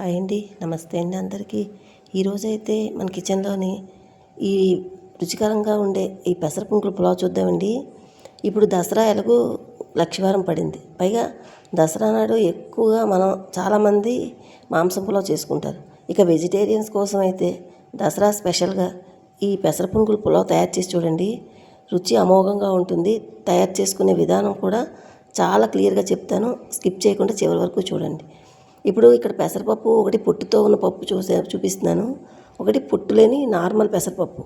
Hi అండి. నమస్తే అండి అందరికీ. ఈరోజైతే మన కిచెన్లోని ఈ రుచికరంగా ఉండే ఈ పెసర పెసరపుంకుల పులావ్ చూద్దామండి. ఇప్పుడు దసరా ఎలాగూ లక్షవారం పడింది. పైగా దసరా నాడు ఎక్కువగా మనం చాలామంది మాంసం పులావ్ చేసుకుంటారు. ఇక వెజిటేరియన్స్ కోసం అయితే దసరా స్పెషల్గా ఈ పెసర పుంకులు పులావ్ తయారు చేసి చూడండి. రుచి అమోఘంగా ఉంటుంది. తయారు చేసుకునే విధానం కూడా చాలా క్లియర్గా చెప్తాను. స్కిప్ చేయకుండా చివరి వరకు చూడండి. ఇప్పుడు ఇక్కడ పెసరపప్పు ఒకటి పొట్టుతో ఉన్న పప్పు చూసే చూపిస్తున్నాను. ఒకటి పొట్టు లేని నార్మల్ పెసరపప్పు.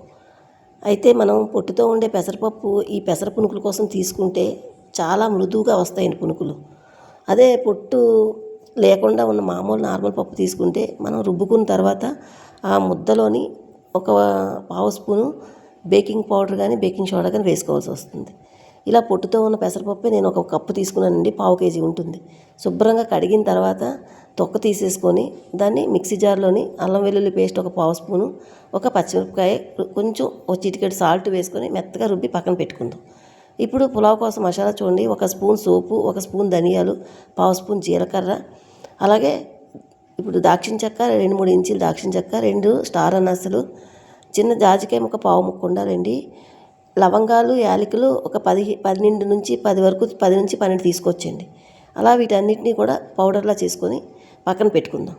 అయితే మనం పొట్టుతో ఉండే పెసరపప్పు ఈ పెసర పునుకుల కోసం తీసుకుంటే చాలా మృదువుగా వస్తాయండి పునుకులు. అదే పొట్టు లేకుండా ఉన్న మామూలు నార్మల్ పప్పు తీసుకుంటే మనం రుబ్బుకున్న తర్వాత ఆ ముద్దలోని ఒక పావు స్పూను బేకింగ్ పౌడర్ కానీ బేకింగ్ సోడా కానీ వేసుకోవాల్సి వస్తుంది. ఇలా పొట్టుతో ఉన్న పెసరపప్పు నేను ఒక కప్పు తీసుకున్నానండి పావు కేజీ ఉంటుంది. శుభ్రంగా కడిగిన తర్వాత తొక్క తీసేసుకొని దాన్ని మిక్సీ జార్లోని అల్లం వెల్లుల్లి పేస్ట్ ఒక పావు స్పూను ఒక పచ్చిమిరపకాయ కొంచెం ఒక చిటికెడు సాల్ట్ వేసుకొని మెత్తగా రుబ్బి పక్కన పెట్టుకుందాం. ఇప్పుడు పులావ్ కోసం మసాలా చూడండి ఒక స్పూన్ సోపు ఒక స్పూన్ ధనియాలు పావు స్పూన్ జీలకర్ర అలాగే ఇప్పుడు దాక్షిణ చెక్క రెండు మూడు ఇంచులు దాక్షిణ చెక్క రెండు స్టార్ అనాసలు చిన్న జాజికాయ ముక్క పావు ముక్క ఉండాలండి. లవంగాలు యాలకులు ఒక పది పన్నెండు నుంచి పది వరకు పది నుంచి పన్నెండు తీసుకొచ్చండి. అలా వీటన్నిటిని కూడా పౌడర్లా చేసుకొని పక్కన పెట్టుకుందాం.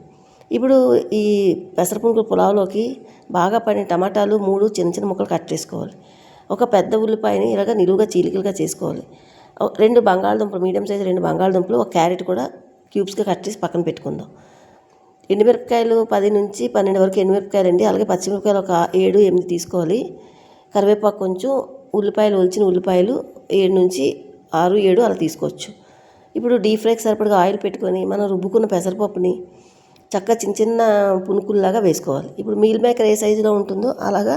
ఇప్పుడు ఈ పెసరపుంకుల పులావులోకి బాగా పడిన టమాటాలు మూడు చిన్న చిన్న ముక్కలు కట్ చేసుకోవాలి. ఒక పెద్ద ఉల్లిపాయని ఇలాగ నిలువుగా చీలికలుగా చేసుకోవాలి. రెండు బంగాళదుంపలు మీడియం సైజు రెండు బంగాళదుంపలు ఒక క్యారెట్ కూడా క్యూబ్స్గా కట్ చేసి పక్కన పెట్టుకుందాం. ఎండుమిరపకాయలు పది నుంచి పన్నెండు వరకు ఎండుమిరపకాయలు అండి అలాగే పచ్చిమిరపకాయలు ఒక ఏడు ఎనిమిది తీసుకోవాలి. కరివేపాకు కొంచెం ఉల్లిపాయలు ఒలిచిన ఉల్లిపాయలు ఏడు నుంచి ఆరు ఏడు అలా తీసుకోవచ్చు. ఇప్పుడు డీప్ ఫ్రైకి సరిపడగా ఆయిల్ పెట్టుకొని మనం రుబ్బుకున్న పెసరపప్పుని చక్కగా చిన్న చిన్న పునుకుల్లాగా వేసుకోవాలి. ఇప్పుడు మీల్ మేకర్ ఏ సైజులో ఉంటుందో అలాగా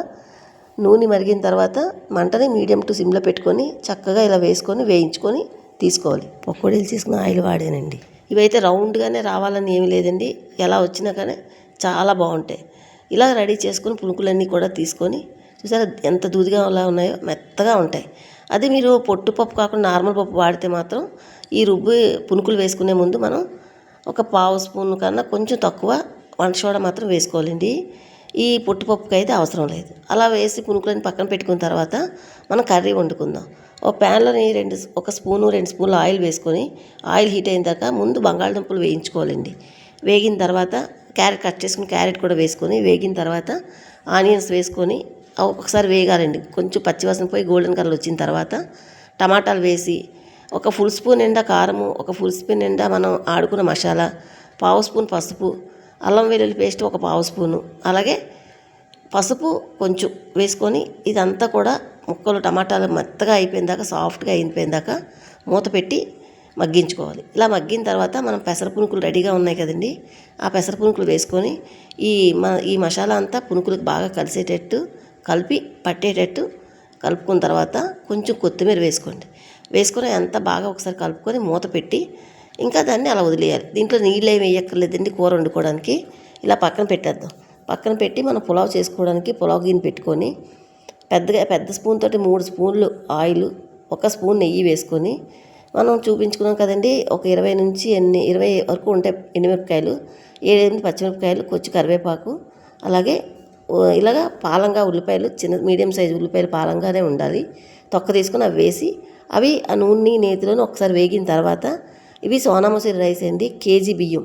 నూనె మరిగిన తర్వాత మంటని మీడియం టు సిమ్లో పెట్టుకొని చక్కగా ఇలా వేసుకొని వేయించుకొని తీసుకోవాలి. పకోడీలు తీసుకున్న ఆయిల్ వాడానండి. ఇవైతే రౌండ్గానే రావాలని ఏమీ లేదండి. ఎలా వచ్చినా కానీ చాలా బాగుంటాయి. ఇలా రెడీ చేసుకొని పునుకులన్నీ కూడా తీసుకొని చూసారా ఎంత దూదిగా అలా ఉన్నాయో? మెత్తగా ఉంటాయి. అది మీరు పొట్టు పప్పు కాకుండా నార్మల్ పప్పు వాడితే మాత్రం ఈ రుబ్బు పునుకులు వేసుకునే ముందు మనం ఒక పావు స్పూన్ కన్నా కొంచెం తక్కువ వంట సోడా మాత్రం వేసుకోవాలండి. ఈ పొట్టుపప్పుకి అయితే అవసరం లేదు. అలా వేసి పునుకులని పక్కన పెట్టుకున్న తర్వాత మనం కర్రీ వండుకుందాం. ఒక ప్యాన్లోని రెండు ఒక స్పూను రెండు స్పూన్లు ఆయిల్ వేసుకొని ఆయిల్ హీట్ అయిన తర్వాత ముందు బంగాళదుంపలు వేయించుకోవాలండి. వేగిన తర్వాత క్యారెట్ కట్ చేసుకుని క్యారెట్ కూడా వేసుకొని వేగిన తర్వాత ఆనియన్స్ వేసుకొని ఒకసారి వేగాలండి కొంచెం పచ్చివాసన పోయి గోల్డెన్ కలర్ వచ్చిన తర్వాత టమాటాలు వేసి ఒక ఫుల్ స్పూన్ నిండా కారము ఒక ఫుల్ స్పూన్ నిండా మనం ఆడుకున్న మసాలా పావు స్పూన్ పసుపు అల్లం వెల్లుల్లి పేస్ట్ ఒక పావు స్పూను అలాగే పసుపు కొంచెం వేసుకొని ఇదంతా కూడా ముక్కలు టమాటాలు మెత్తగా అయిపోయిన దాకా సాఫ్ట్గా అయిపోయిన దాకా మూత పెట్టి మగ్గించుకోవాలి. ఇలా మగ్గిన తర్వాత మనం పెసర పునుకులు రెడీగా ఉన్నాయి కదండి. ఆ పెసర పునుకులు వేసుకొని ఈ మ ఈ మసాలా అంతా పునుకులకు బాగా కలిసేటట్టు కలిపి పట్టేటట్టు కలుపుకున్న తర్వాత కొంచెం కొత్తిమీర వేసుకోండి. వేసుకొని అంతా బాగా ఒకసారి కలుపుకొని మూత పెట్టి ఇంకా దాన్ని అలా వదిలేయాలి. దీంట్లో నీళ్ళు ఏమి వేయక్కర్లేదండి కూర వండుకోవడానికి. ఇలా పక్కన పెట్టేద్దాం. పక్కన పెట్టి మనం పులావ్ చేసుకోవడానికి పులావ్ గిన్నె పెట్టుకొని పెద్దగా పెద్ద స్పూన్ తోటి మూడు స్పూన్లు ఆయిల్ ఒక స్పూన్ నెయ్యి వేసుకొని మనం చూపించుకున్నాం కదండి ఒక ఇరవై నుంచి ఎన్ని ఇరవై వరకు ఉంటాయి ఎండుమిరపకాయలు ఏడెనిమిది పచ్చిమిరపకాయలు కొంచెం కరివేపాకు అలాగే ఇలాగా పాలంగా ఉల్లిపాయలు చిన్న మీడియం సైజు ఉల్లిపాయలు పాలంగానే ఉండాలి. తొక్క తీసుకుని అవి వేసి అవి ఆ నూనె నేతిలోని ఒకసారి వేగిన తర్వాత ఇవి సోనామసూరి రైస్ అండి కేజీ బియ్యం.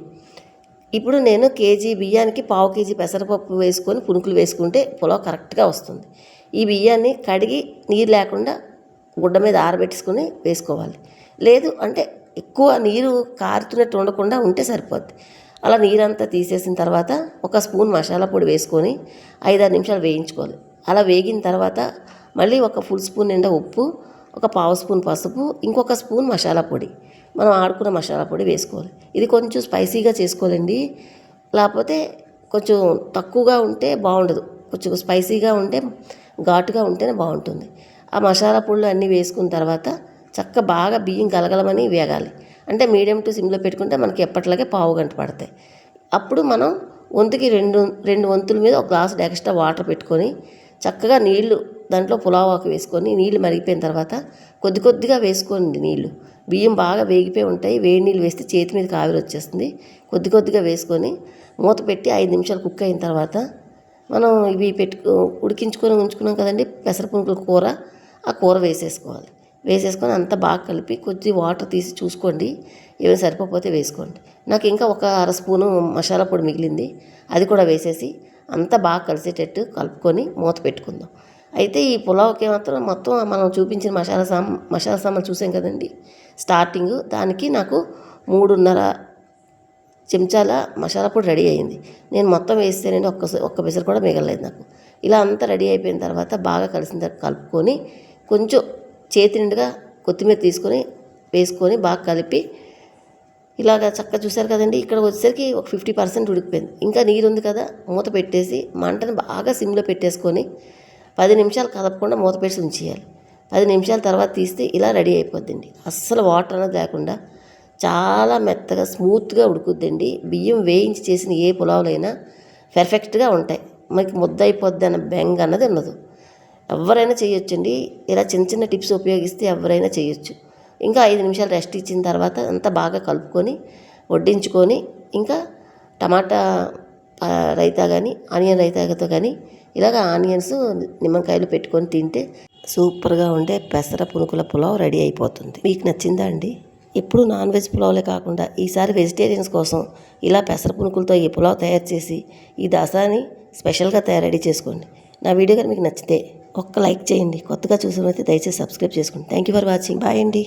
ఇప్పుడు నేను కేజీ బియ్యానికి పావు కేజీ పెసరపప్పు వేసుకొని పునుకులు వేసుకుంటే పులావ్ కరెక్ట్గా వస్తుంది. ఈ బియ్యాన్ని కడిగి నీరు లేకుండా గుడ్డ మీద ఆరబెట్టుకుని వేసుకోవాలి. లేదు అంటే ఎక్కువ నీరు కారుతున్నట్టు ఉండకుండా ఉంటే సరిపోద్ది. అలా నీరంతా తీసేసిన తర్వాత ఒక స్పూన్ మసాలా పొడి వేసుకొని ఐదారు నిమిషాలు వేయించుకోవాలి. అలా వేగిన తర్వాత మళ్ళీ ఒక ఫుల్ స్పూన్ నిండా ఉప్పు ఒక పావు స్పూన్ పసుపు ఇంకొక స్పూన్ మసాలా పొడి. మనం ఆడుకున్న మసాలా పొడి వేసుకోవాలి. ఇది కొంచెం స్పైసీగా చేసుకోవాలండి. లేకపోతే కొంచెం తక్కువగా ఉంటే బాగుండదు. కొంచెం స్పైసీగా ఉంటే ఘాటుగా ఉంటేనే బాగుంటుంది. ఆ మసాలా పొడులు అన్నీ వేసుకున్న తర్వాత చక్క బాగా బియ్యం గలగలమని వేగాలి. అంటే మీడియం టు సిమ్లో పెట్టుకుంటే మనకి ఎప్పటిలాగే పావు గంట పడతాయి. అప్పుడు మనం వంతుకి రెండు రెండు వంతుల మీద ఒక గ్లాసు ఎక్స్ట్రా వాటర్ పెట్టుకొని చక్కగా నీళ్ళు దాంట్లో పులావాకు వేసుకొని నీళ్ళు మరిగిపోయిన తర్వాత కొద్ది కొద్దిగా వేసుకోండి నీళ్ళు. బియ్యం బాగా వేగిపోయి ఉంటాయి. వేడి నీళ్ళు వేస్తే చేతి మీద కావిరి వచ్చేస్తుంది. కొద్ది కొద్దిగా వేసుకొని మూత పెట్టి ఐదు నిమిషాలు కుక్ అయిన తర్వాత మనం ఇవి పెట్టుకు ఉడికించుకొని ఉంచుకున్నాం కదండి పెసరపునుకుల కూర ఆ కూర వేసేసుకోవాలి. వేసేసుకొని అంతా బాగా కలిపి కొద్ది వాటర్ తీసి చూసుకోండి. ఏమైనా సరిపోతే వేసుకోండి. నాకు ఇంకా ఒక అర స్పూను మసాలా పొడి మిగిలింది. అది కూడా వేసేసి అంతా బాగా కలిసేటట్టు కలుపుకొని మూత పెట్టుకుందాం. అయితే ఈ పులావ్కి మాత్రం మొత్తం మనం చూపించిన మసాలా సామ్ మసాలా సామాన్ చూసాం కదండి. స్టార్టింగ్ దానికి నాకు మూడున్నర చెంచాల మసాలా పొడి రెడీ అయింది. నేను మొత్తం వేస్తేనండి ఒక్క ఒక్క పిసరు కూడా మిగలలేదు నాకు. ఇలా అంతా రెడీ అయిపోయిన తర్వాత బాగా కలిసిన కలుపుకొని కొంచెం చేతి నిండుగా కొత్తిమీర తీసుకొని వేసుకొని బాగా కలిపి ఇలాగ చక్కగా చూశారు కదండి ఇక్కడ వచ్చేసరికి ఒక ఫిఫ్టీ పర్సెంట్ ఉడికిపోయింది. ఇంకా నీరు ఉంది కదా మూత పెట్టేసి మంటను బాగా సిమ్లో పెట్టేసుకొని పది నిమిషాలు కలపకుండా మూత పెట్టి ఉంచేయాలి. పది నిమిషాల తర్వాత తీస్తే ఇలా రెడీ అయిపోద్దండి. అస్సలు వాటర్ అనేది లేకుండా చాలా మెత్తగా స్మూత్గా ఉడుకుద్దండి. బియ్యం వేయించి చేసిన ఏ పులావులైనా పర్ఫెక్ట్గా ఉంటాయి. మనకి ముద్ద అయిపోద్ది అన్న బెంగ అన్నది ఉండదు. ఎవరైనా చేయొచ్చండి. ఇలా చిన్న చిన్న టిప్స్ ఉపయోగిస్తే ఎవరైనా చేయొచ్చు. ఇంకా ఐదు నిమిషాలు రెస్ట్ ఇచ్చిన తర్వాత అంతా బాగా కలుపుకొని వడ్డించుకొని ఇంకా టమాటా రైతా కానీ ఆనియన్ రైతాతో కానీ ఇలాగ ఆనియన్స్ నిమ్మకాయలు పెట్టుకొని తింటే సూపర్గా ఉండే పెసర పునుకుల పులావ్ రెడీ అయిపోతుంది. మీకు నచ్చిందా అండి? ఎప్పుడు నాన్ వెజ్ పులావ్లే కాకుండా ఈసారి వెజిటేరియన్స్ కోసం ఇలా పెసర పునుకులతో ఈ పులావ్ తయారు చేసి ఈ దసరాని స్పెషల్గా తయారు రెడీ చేసుకోండి. నా వీడియో కానీ మీకు నచ్చితే ఒక్క లైక్ చేయండి. కొత్తగా చూసినైతే దయచేసి సబ్స్క్రైబ్ చేసుకోండి thank you for watching bye అండి.